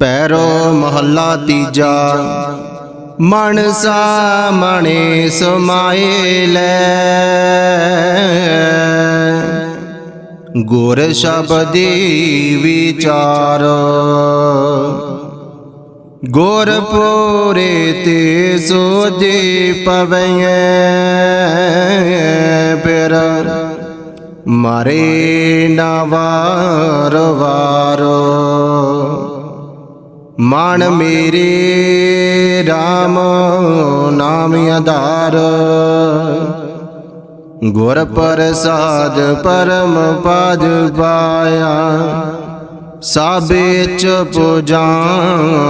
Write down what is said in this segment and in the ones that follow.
ਪੈਰੋ ਮਹੱਲਾ ਤੀਜਾ। ਮਨ ਸਾਮਣੇ ਸਮਾਏ ਲੈ। ਗੁਰ ਸ਼ਬਦੀ ਵਿਚਾਰ। ਗੁਰ ਪੂਰੇ ਤੇ ਸੋਜੇ ਪਵੈ ਪਿਰ ਮਾਰੇ ਨਾ ਵਾਰ ਵਾਰੋ। ਮਨ ਮੇਰੇ RAM ਨਾਮ ਆਧਾਰ। ਗੁਰ ਪ੍ਰਸਾਦ ਪਰਮ ਪਦ ਪਾਇਆ। ਸਾਬੇ ਚ ਪੂਜਾ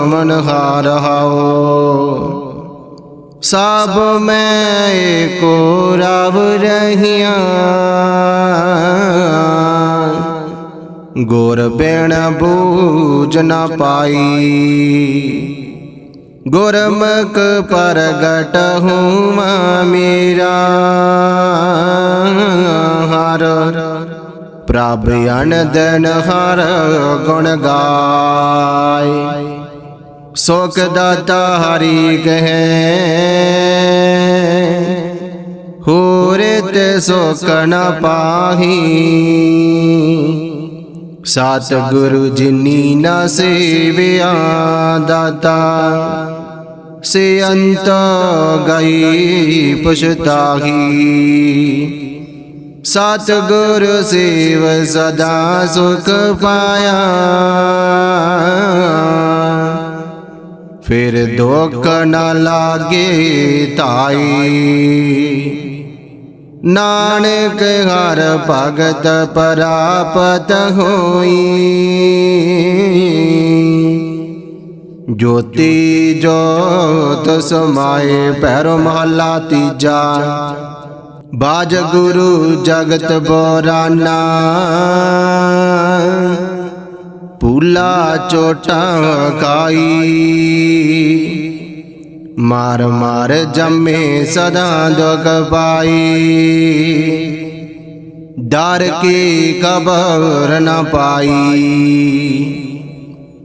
ਮਨ ਹਾਰ ਹਾਓ। ਸਭ ਮੈਂ ਏਕੋ ਰਵ ਰਹੀਆਂ। ਗੁਰ ਬਿਨ ਬੂਝ ਨਾ ਪਾਈ। ਗੁਰਮੁਖ ਪ੍ਰਗਟ ਹੂੰ ਮੇਰਾ, ਹਰ ਪ੍ਰਭ ਅਨੰਦਨ ਹਰ ਗੁਣ ਗਾਏ। ਸੁਖ ਦਾਤਾ ਹਰੀ ਕਹੈ, ਹੋਰ ਤੇ ਸੁਖ ਨ ਪਾਹੀ। ਸਤ ਗੁਰੂ ਜਿਨੀ ਨਾ ਸੇਵਿਆ ਦਾਤਾ, ਸੇ ਅੰਤ ਗਈ ਪਛਤਾਹੀ ਸਤ ਗੁਰ ਸੇਵ ਸਦਾ ਸੁਖ ਪਾਇਆ। ਫਿਰ ਦੁੱਖ ਨ ਲਾਗੇ ਤਾਈ ਨਾਨਕ ਹਰ ਭਗਤ ਪ੍ਰਾਪਤ ਹੋਈ। ਜੋਤੀ ਜੋਤ ਸਮਾਏ ਪੈਰੋ ਮਹੱਲਾ ਤੀਜਾ। ਬਾਜ ਗੁਰੂ ਜਗਤ ਬੋਰਾਨਾ। ਪੂਲਾ ਚੋਟਾ ਕਾਈ। ਮਾਰ ਮਾਰ ਜੰਮੇ ਸਦਾ ਦੁਖ ਪਾਈ। ਡਰ ਕੀ ਕਬਰ ਨ ਪਾਈ।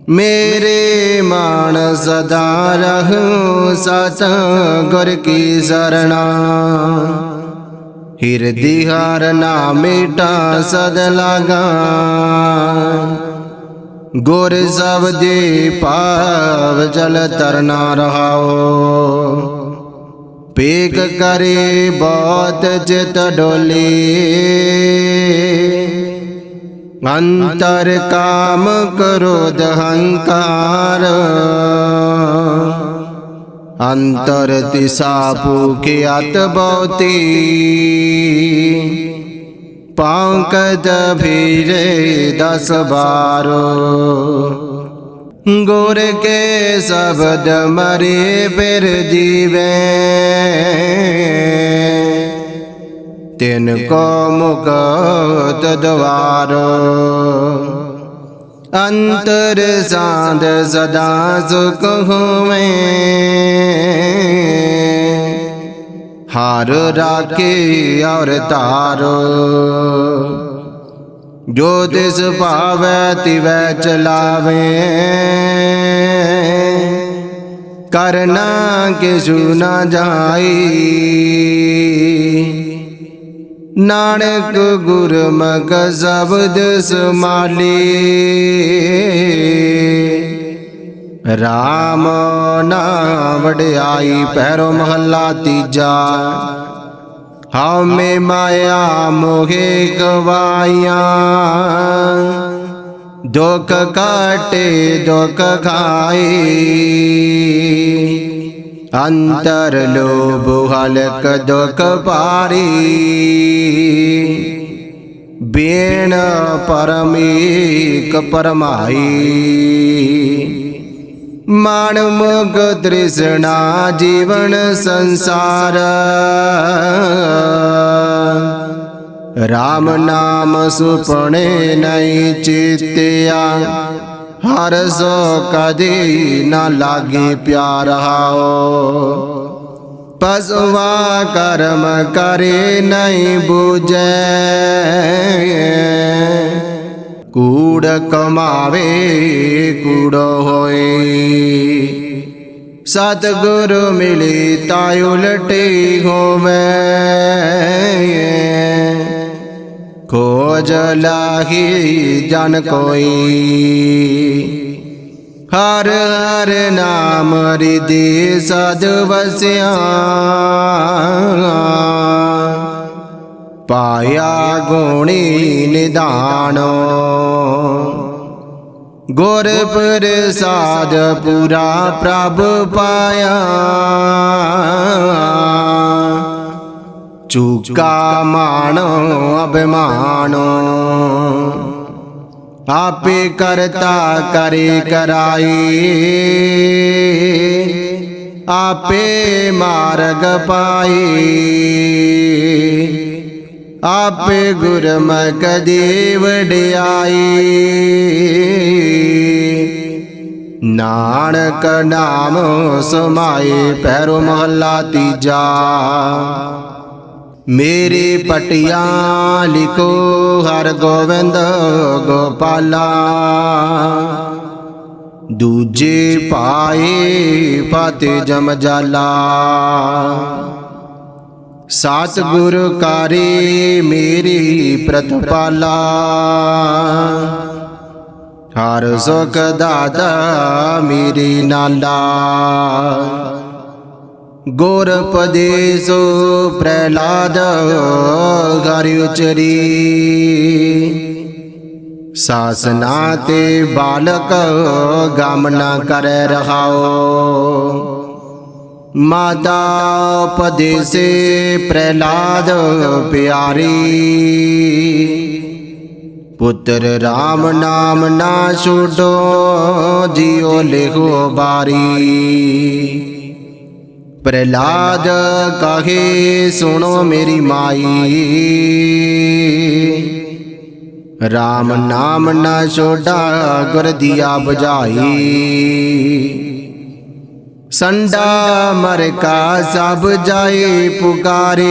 ਮੇਰੇ ਮਾਨ ਸਦਾ ਰਹੂ ਸਤ ਗੁਰ ਕੀ ਸਰਣਾ। ਹਿਰਦੀ ਹਰ ਨਾ ਮਿਟਾ ਸਦ ਲਗਾ। ਗੁਰ ਸਭ ਦੇ ਪਾਵ ਜਲ ਤਰਨਾ ਰਹਾਓ। ਪੇਕ ਕਰੇ ਬਹੁਤ ਚਿਤ ਡੋਲੇ। ਅੰਤਰ ਕਾਮ ਕ੍ਰੋਧ ਹੰਕਾਰ ਅੰਤਰ ਤਿਸਾ ਭੂਖੇ ਅਤ ਬਹੁਤੀ। ਪੰਕਜ ਭੀਰੇ ਦਸ ਬਾਰੋ। ਗੁਰ ਕੇ ਸ਼ਬਦ ਮਰੇ ਫਿਰ ਜੀਵੇ। ਤਿਨ ਕੋ ਮੁਕਤ ਦਵਾਰੋ। ਅੰਤਰ ਸਾਧ ਸਦਾ ਸੁਖ ਹੋਵੇ ਹਾਰ ਰਾਖੇ ਔਰ ਤਾਰੋ ਜੋ ਤਿਸ ਭਾਵੈ ਤਿਵੈ ਚਲਾਵੇ। ਕਰਨਾ ਕਿਸੂ ਨਾ ਜਾਈ। ਨਾਨਕ ਗੁਰਮੁਖ ਸ਼ਬਦ ਸਮਾਲੀ। RAM ਨਾ ਵਡਿਆਈ ਪੈਰੋ ਮਹੱਲਾ ਤੀਜਾ। ਹਉਮੈ ਮਾਇਆ ਮੋਹੇ ਗਵਾਈਆਂ। ਦੁਖ ਕਾਟੇ ਦੁਖ ਖਾਈ। ਅੰਤਰ ਲੋਭ ਹਲਕ ਦੁਖ ਪਾਰੀ ਬੇਣ ਪਰਮੇਕ ਪਰਮਾਈ। ਮਾਨ ਮੁਗ ਤ੍ਰਿਸ਼ਨਾ ਜੀਵਨ ਸੰਸਾਰ। RAM ਨਾਮ ਸੁਪਣੇ ਨਹੀਂ ਚਿਤਿਆ। ਹਰ ਸੋ ਕਦੇ ਨਾ ਲਾਗੇ ਪਿਆਰ ਹਾਓ। ਪਸਵਾ ਕਰਮ ਕਰੇ ਨਹੀਂ ਬੂਝੈ। ਕੂੜ ਕਮਾਵੇ, ਕੂੜ ਹੋਏ। ਸਤਿਗੁਰ ਮਿਲੇ ਤਾ ਉਲਟੇ ਹੋਵੇ। ਖੋਜ ਲਾਹੀ ਜਨ ਕੋਈ। ਹਰ ਹਰ ਨਾਮ ਰਿਦੇ ਸਦ ਵਸਿਆ। ਪਾਇਆ ਗੁਣੀ ਨਿਧਾਨੋ। ਗੁਰ ਪ੍ਰਸਾਦ ਪੂਰਾ ਪ੍ਰਭ ਪਾਇਆ। ਚੁਕਾ ਮਾਣੋ, ਅਭਿਮਾਨੋ। ਆਪੇ ਕਰਤਾ ਕਰੇ ਕਰਾਈ। ਆਪੇ ਮਾਰਗ ਪਾਈ। ਆਪੇ ਗੁਰਮੁਖ ਦੀ ਵਡਿਆਈ ਨਾਨਕ ਨਾਮ ਸਮਾਏ ਪੈਰੋ ਮਹੱਲਾ ਤੀਜਾ। ਮੇਰੀ ਪਟਿਆਂ ਲਿਖੋ ਹਰ ਗੋਬਿੰਦ ਗੋਪਾਲਾ। ਦੂਜੇ ਪਾਏ ਪਤ ਜਮ ਜਾਲਾ। ਸਾਤ ਗੁਰ ਕਾਰੇ ਮੇਰੀ ਪ੍ਰਤਪਾਲਾ। ਹਰ ਸੁਖ ਦਾਤਾ ਮੇਰੀ ਨਾਲਾ। ਗੁਰ ਪਦੇਸੋ ਪ੍ਰਹਿਲਾਦ ਗਰਿ ਉਚਰੀ। ਸਾਸਨਾ ਤੇ ਬਾਲਕ ਗਮ ਨਾ ਕਰੈ ਰਹਾਓ। ਮਾਤਾ ਪਦੇਸੇ ਪ੍ਰਹਿਲਾਦ ਪਿਆਰੀ ਪੁੱਤਰ RAM ਨਾਮ ਨਾ ਛੋਡੋ ਜਿਉ ਲਿਖੋ ਬਾਰੀ ਪ੍ਰਹਿਲਾਦ ਕਹੇ ਸੁਣੋ ਮੇਰੀ ਮਾਈ RAM ਨਾਮ ਨਾ ਛੋਡਾ ਗੁਰ ਦੀਆ ਬੁਝਾਈ ਸੰਡਾ ਮਰ ਕਾ ਸਭ ਜਾਏ ਪੁਕਾਰੇ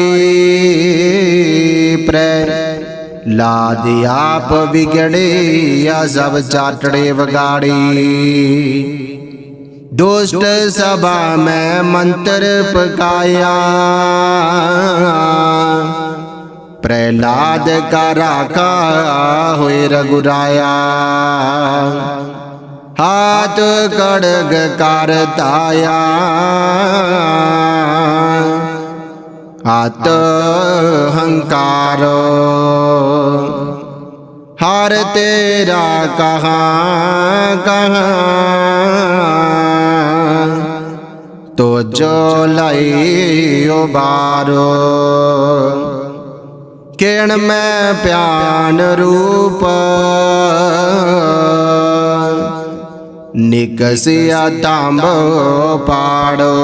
ਪ੍ਰੈ ਲਾਦ ਆਪ ਵਿਗੜੇ ਆ ਸਭ ਚਾਟੜੇ ਵਗਾੜੀ ਦੁਸ਼ਟ ਸਭਾ ਮੈਂ ਮੰਤਰ ਪਕਾਇਆ ਪ੍ਰਹਿਲਾਦ ਕਾ ਰਾਖਾ ਹੋਏ ਰਗੁਰਾਇਆ ਹਾਥ ਕੜਗ ਕਰ ਤਾਇਆ ਆਤ ਹੰਕਾਰ ਹਰ ਤੇਰਾ ਕਹਾ ਕਹਾ ਤੋ ਜੋ ਲਈ ਉਬਾਰੋ ਕਿਣ ਮੈਂ ਪਿਆਨ ਰੂਪ ਨਿਕਸਿਆ ਤਾਂਬ ਪਾੜੋ।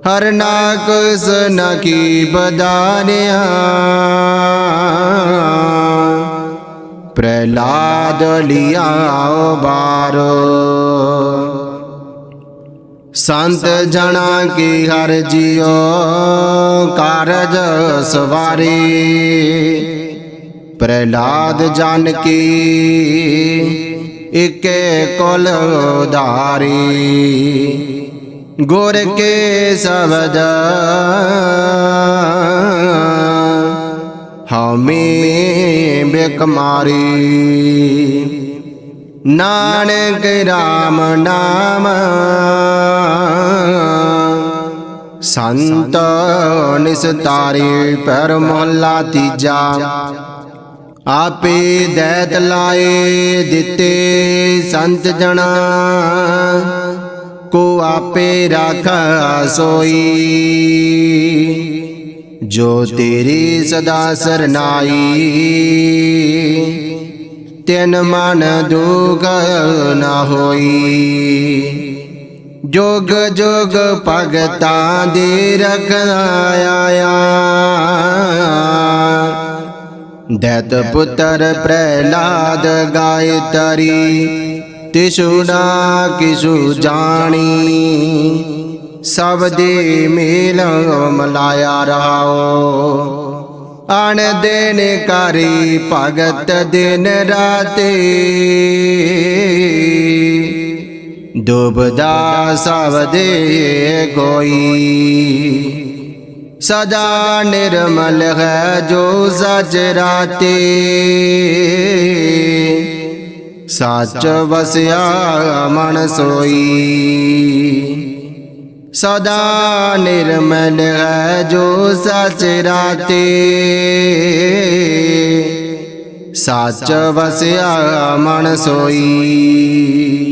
ਹਰ ਨਾ ਨਾਕਸ ਨਕੀ ਬਦਾਨਿਆ। ਪ੍ਰਹਿਲਾਦ ਲਿਆ ਬਾਰੋ। ਸੰਤ ਜਣਾ ਕੀ ਹਰ ਜਿਉ ਕਾਰਜ ਸਵਾਰੀ। ਪ੍ਰਹਿਲਾਦ ਜਨ ਕੀ ਇਕੇ ਕੁਲ ਉਧਾਰੀ ਗੁਰ ਕੇ ਸਬਦ ਹਮੇ ਬਿਕਮਾਰੀ ਨਾਨਕ RAM ਨਾਮ ਸੰਤ ਨਿਸਤਾਰੀ ਪਰ ਮੋਹਲਾ ਤੀਜਾ ਆਪੇ ਦੈਤ ਲਾਏ ਦਿੱਤੇ ਸੰਤ ਜਣਾ। ਕੋ ਆਪੇ ਰਾਖਾ ਸੋਈ। ਜੋ ਤੇਰੀ ਸਦਾ ਸਰਨਾਈ। ਤਿਨ ਮਨ ਦੁਖ ਨਾ ਹੋਈ। ਜੋਗ ਜੋਗ ਭਗਤਾਂ ਦੇ ਰਖਾਇਆ ਦੈਤ ਪੁੱਤਰ ਪ੍ਰਹਿਲਾਦ ਗਾਇ ਤਰੀ ਤਿਸੁ ਨਾ ਕਿਸੁ ਜਾਣੀ। ਸਭ ਦੇ ਮੇਲ ਮਲਾਇਆ ਰਹਾਓ। ਅਣ ਦੇਨ ਕਰੀ ਭਗਤ ਦਿਨ ਰਾਤੇ। ਦੁਬਦਾ ਸਭ ਦੇ ਕੋਈ। ਸਦਾ ਨਿਰਮਲ ਹੈ ਜੋ ਸਚ ਰਾਤੇ। ਸੱਚ ਵਸਿਆ ਮਨ ਸੋਈ। ਸਦਾ ਨਿਰਮਲ ਹੈ ਜੋ ਸਚ ਰਾਤੇ। ਸੱਚ ਵਸਿਆ ਮਨ ਸੋਈ।